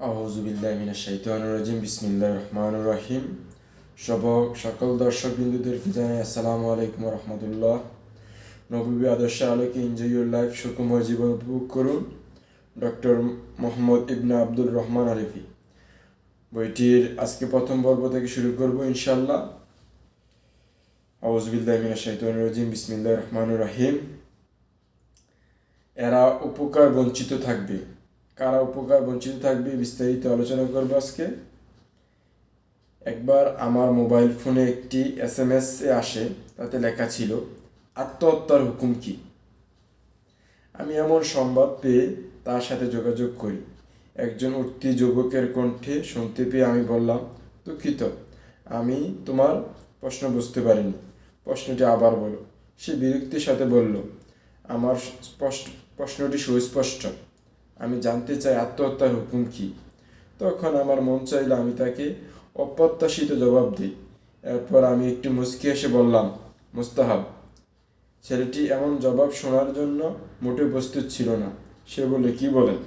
আহজুবিল্লাহমিনা শাইতানুর রাজিম বিসমিল্লাহ রহমান রাহিম সব সকল দর্শক বিন্দুদেরকে জানাই আসসালামু আলাইকুম রহমতুল্লাহ নবী আদর্শ আলোকে ইউর লাইফ সুকুময় জীবন উপভোগ করুন ডক্টর মোহাম্মদ ইবনা আব্দুল রহমান আরিফি বইটির আজকে প্রথম পর্ব থেকে শুরু করব ইনশাল্লাহ আউজবিল্লাহমিনা শাইতানুর রাজিম বিসমিল্লাহ রহমান রাহিম এরা উপকার বঞ্চিত থাকবে কারা উপকার বঞ্চিত থাকবে বিস্তারিত আলোচনা করব আজকে। একবার আমার মোবাইল ফোনে একটি এস এম এস এ আসে, তাতে লেখা ছিল, আত্মহত্যার হুকুম কি? আমি এমন সংবাদ পেয়ে তার সাথে যোগাযোগ করি। একজন উঠতি যুবকের কণ্ঠে শুনতে পেয়ে আমি বললাম, দুঃখিত, আমি তোমার প্রশ্ন বুঝতে পারিনি। প্রশ্নটি আবার বলো সে বিরক্তির সাথে বলল, আমার স্পষ্ট, প্রশ্নটি সুস্পষ্ট। আমি জানতে চাই আত্মহত্যার হুকুম কি? তখন আমার মন চাইলে আমি তাকে অপ্রত্যাশিত জবাব দিই। এরপর আমি একটু মুচকি এসে বললাম, মুস্তাহাব, ছেলেটি এমন জবাব শোনার জন্য মোটে প্রস্তুত ছিল না। সে বলে কি বলেন?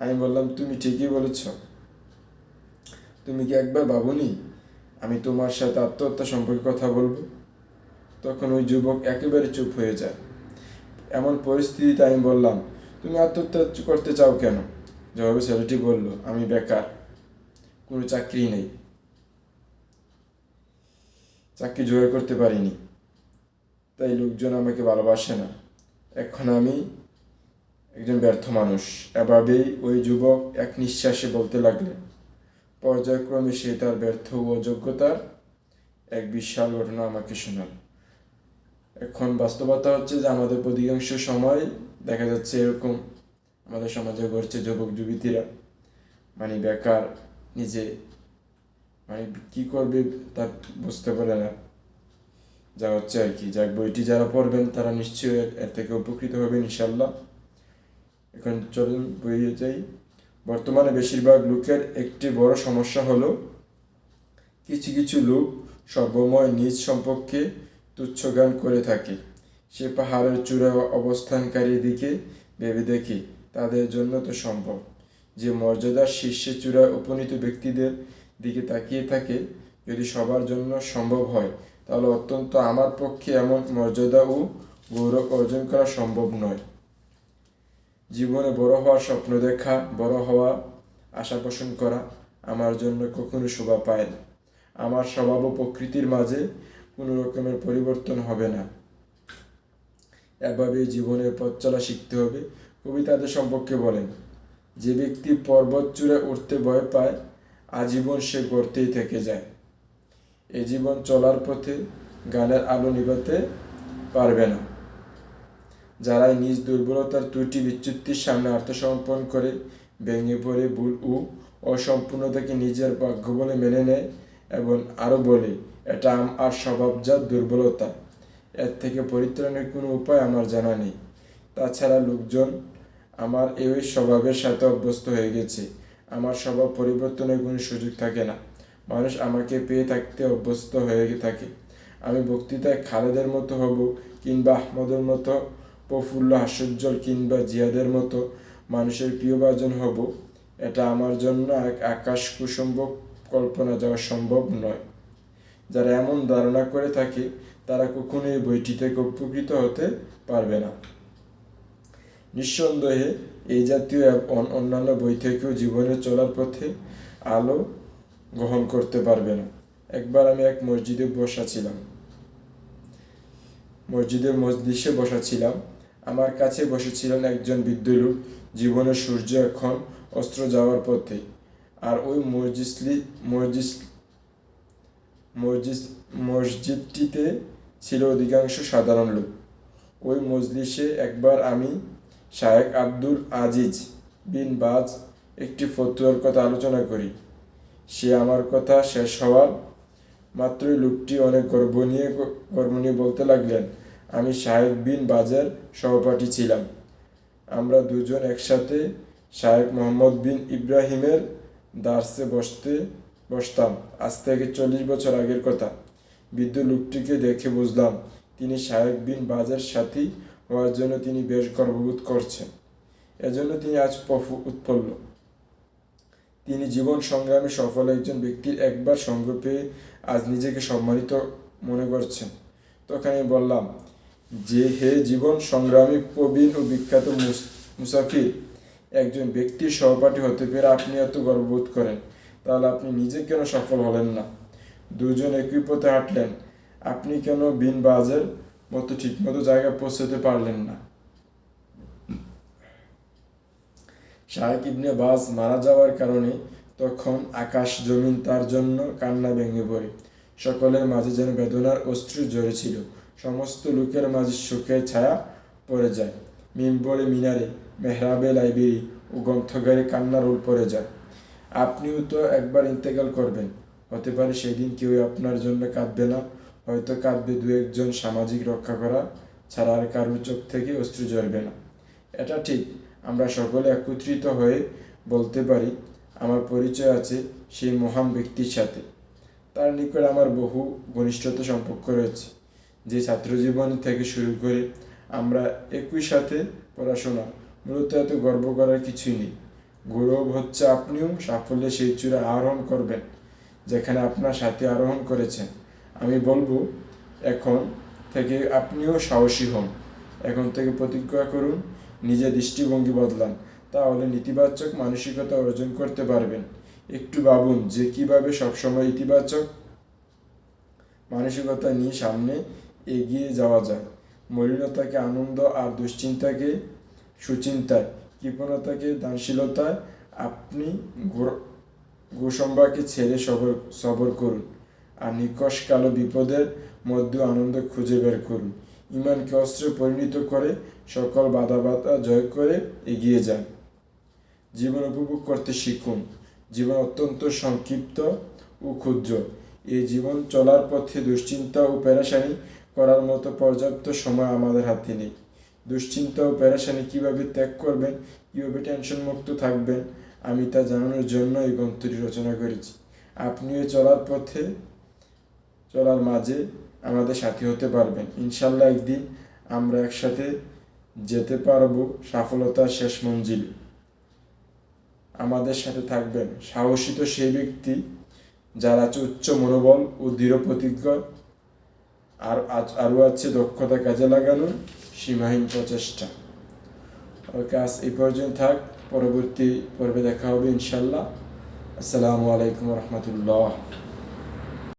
আমি বললাম, তুমি ঠিকই বলেছ। তুমি কি একবার ভাবনি আমি তোমার সাথে আত্মহত্যা সম্পর্কে কথা বলব? তখন ওই যুবক একেবারে চুপ হয়ে যায়। এমন পরিস্থিতিতে আমি বললাম তুমি আত্মহত্যা করতে চাও কেন? জবাবে ছেলেটি বলল, আমি বেকার। কোনো চাকরি নেই। চাকরি জোগাড় করতে পারিনি। তাই লোকজন আমাকে ভালোবাসে না। এখন আমি একজন ব্যর্থ মানুষ। এভাবেই ওই যুবক এক নিঃশ্বাসে বলতে লাগলেন পর্যায়ক্রমে সে তার ব্যর্থ ও অযোগ্যতার এক বিশাল ঘটনা আমাকে শোনাল। এখন বাস্তবতা হচ্ছে যে আমাদের অধিকাংশ সময় দেখা যাচ্ছে এরকম আমাদের সমাজে ঘটছে যুবক যুবতীরা। মানে বেকার, নিজে মানে কি করবে তা বুঝতে পারে না। যা হচ্ছে আর কি, যাক, বইটি যারা পড়বেন তারা নিশ্চয়ই এর থেকে উপকৃত হবেন ইনশাল্লাহ এখন চলুন বইয়ে যাই। বর্তমানে বেশিরভাগ লোকের একটি বড় সমস্যা হলো, কিছু কিছু লোক সর্বময় নিজ সম্পর্কে তুচ্ছ জ্ঞান করে থাকে। সে পাহাড়ের চূড়ায় অবস্থানকারী দিকে ভেবে দেখি, তাদের জন্য তো সম্ভব। যে মর্যাদার শীর্ষে চূড়ায় উপনীত ব্যক্তিদের দিকে তাকিয়ে থাকে, যদি সবার জন্য সম্ভব হয়, তাহলে অত্যন্ত আমার পক্ষে এমন মর্যাদা ও গৌরব অর্জন করা সম্ভব নয়। জীবনে বড় হওয়ার স্বপ্ন দেখা, বড় হওয়া আশা পোষণ করা আমার জন্য কখনো শোভা পায় না। আমার স্বভাব ও প্রকৃতির মাঝে কোনো রকমের পরিবর্তন হবে না। এভাবে জীবনের পথ চলা শিখতে হবে। কবি তাদের সম্পর্কে বলেন, যে ব্যক্তি পর্বত চূড়ে উঠতে ভয় পায়, আজীবন সে গড়তেই থেকে যায়। এ জীবন চলার পথে গানের আলো নিভাতে পারবে না। যারাই নিজ দুর্বলতার ত্রুটি বিচ্যুতির সামনে আত্মসমর্পণ করে, ভেঙে পড়ে ভুল ও অসম্পূর্ণতাকে নিজের ভাগ্য বলে মেনে নেয় এবং আরও বলে, এটা আর স্বভাবজাত দুর্বলতা এর থেকে পরিত্রাণের কোনো উপায় আমার জানা নেই। তাছাড়া লোকজন আমার এই স্বভাবের সাথে অভ্যস্ত হয়ে গেছে। আমার স্বভাব পরিবর্তনের কোনো সুযোগ থাকে না। মানুষ আমাকে পেয়ে থাকতে অভ্যস্ত হয়ে থাকে। আমি বক্তৃতায় খালেদের মতো হব কিংবা আহমদের মতো, প্রফুল্ল হাস্যোজ্জ্বল কিংবা জিয়াদের মতো মানুষের প্রিয়ভাজন হব। এটা আমার জন্য এক আকাশ কুসম্ভব কল্পনা যাওয়া সম্ভব নয়। যারা এমন ধারণা করে থাকে তারা কখনোই বইটি থেকে উপকৃত হতে পারবে না। নিঃসন্দেহে, এই জাতীয় অন্যান্য বই থেকেও জীবনে চলার পথে আলো গ্রহণ করতে পারবে না। একবার আমি এক মসজিদে বসা ছিলাম মসজিদের মসজিদে বসা ছিলাম আমার কাছে বসেছিলেন একজন বৃদ্ধ লোক। জীবনের সূর্য এখন অস্ত্র যাওয়ার পথে। আর ওই মসজিদলি মসজিদ মসজিদ মসজিদটিতে ছিল অধিকাংশ সাধারণ লোক। ওই মজলিসে একবার আমি শায়েক আব্দুল আজিজ বিন বাজ, একটি ফতুয়ার কথা আলোচনা করি। সে আমার কথা শেষ হওয়ার মাত্রই লোকটি অনেক গর্ব নিয়ে গর্ব নিয়ে বলতে লাগলেন, আমি শাহেক বিন বাজের সহপাঠী ছিলাম। আমরা দুজন একসাথে শাহেক মোহাম্মদ বিন ইব্রাহিমের দার্সে বসতে, বসতাম। আজ থেকে চল্লিশ বছর আগের কথা। বৃদ্ধ লোকটিকে দেখে বুঝলাম, তিনি শাহেক বিন বাজার সাথী হওয়ার জন্য তিনি বেশ গর্ববোধ করছেন। এজন্য তিনি আজ উৎপন্ন তিনি জীবন সংগ্রামে সফল একজন ব্যক্তির একবার সঙ্গ পেয়ে আজ নিজেকে সম্মানিত মনে করছেন। তখন আমি বললাম, যে হে জীবন সংগ্রামী প্রবীণ ও বিখ্যাত মুসাফির, একজন ব্যক্তির সহপাঠী হতে পেরে আপনি এত গর্ববোধ করেন, তাহলে আপনি নিজে কেন সফল হলেন না? দুজন একই পথে হাঁটলেন। আপনি কেন বিন বাজের মতো ঠিকমতো জায়গায় পৌঁছতে পারলেন না? শাহেক ইবনে বাজ মারা যাওয়ার কারণে তখন আকাশ জমিন তার জন্য কান্না ভেঙে পড়ে। সকলের মাঝে যেন বেদনার অশ্রু ঝরেছিল সমস্ত লোকের মাঝে সুখের ছায়া পড়ে যায়। মিম্বরে মিনারে, মেহরাবে লাইব্রেরি ও গ্রন্থগারে কান্নার রোল পড়ে যায়। আপনিও তো একবার ইন্তেকাল করবেন। হতে পারে সেদিন কেউ আপনার জন্য কাঁদবে না, হয়তো কাঁদবে দু একজন সামাজিক রক্ষা করা ছাড়া আর কারোর চোখ থেকে অশ্রু ঝরবে না। এটা ঠিক, আমরা সকলে একত্রিত হয়ে বলতে পারি, আমার পরিচয় আছে সেই মহান ব্যক্তির সাথে। তার নিকট আমার বহু ঘনিষ্ঠতা সম্পর্ক রয়েছে, যে ছাত্রজীবন থেকে শুরু করে আমরা একই সাথে পড়াশোনা, মূলত এত গর্ব করার কিছুই নেই। গৌরব হচ্ছে আপনিও সাফল্যে সেই চূড়া আরোহণ করবেন। যেখানে আপনার সাথে আরোহণ করেছেন। আমি বলব, এখন থেকে আপনিও সাহসী হন। এখন থেকে প্রতিজ্ঞা করুন নিজের দৃষ্টিভঙ্গি বদলান। তাহলে নেতিবাচক মানসিকতা অর্জন করতে পারবেন। একটু ভাবুন যে কীভাবে সবসময় ইতিবাচক মানসিকতা নিয়ে সামনে এগিয়ে যাওয়া যায়। মলিনতাকে, আনন্দ আর দুশ্চিন্তাকে সুচিন্তায়, কৃপণতাকে দানশীলতায় আপনি গোসম্বাকে ছেড়ে সবর সবর করুন আর নিকশ কালো বিপদের মধ্যে আনন্দ খুঁজে বের করুন। ইমানকে অস্ত্রে পরিণত করে সকল বাধা বাধা জয় করে এগিয়ে যান। জীবন উপভোগ করতে শিখুন। জীবন অত্যন্ত সংক্ষিপ্ত ও ক্ষুদ্র। এই জীবন চলার পথে দুশ্চিন্তা ও পেরেশানি করার মতো পর্যাপ্ত সময় আমাদের হাতে নেই। দুশ্চিন্তা ও পেরেশানি কীভাবে ত্যাগ করবেন, কীভাবে টেনশন মুক্ত থাকবেন আমি তা জানানোর জন্য এই গ্রন্থটি রচনা করেছি। আপনিও চলার পথে, চলার মাঝে আমাদের সাথী হতে পারবেন। ইনশাল্লাহ একদিন আমরা একসাথে যেতে পারব সফলতার শেষ মঞ্জিলে। আমাদের সাথে থাকবেন সাহসী তো সেই ব্যক্তি যার আছে উচ্চ মনোবল ও দৃঢ় প্রতিজ্ঞ। আর আরও আছে দক্ষতা কাজে লাগানো সীমাহীন প্রচেষ্টা। ওকে, আজ এই পর্যন্ত থাক। পরবর্তী পর্বে দেখা হবে ইনশাল্লাহ আসসালামু আলাইকুম রহমতুল্লাহ।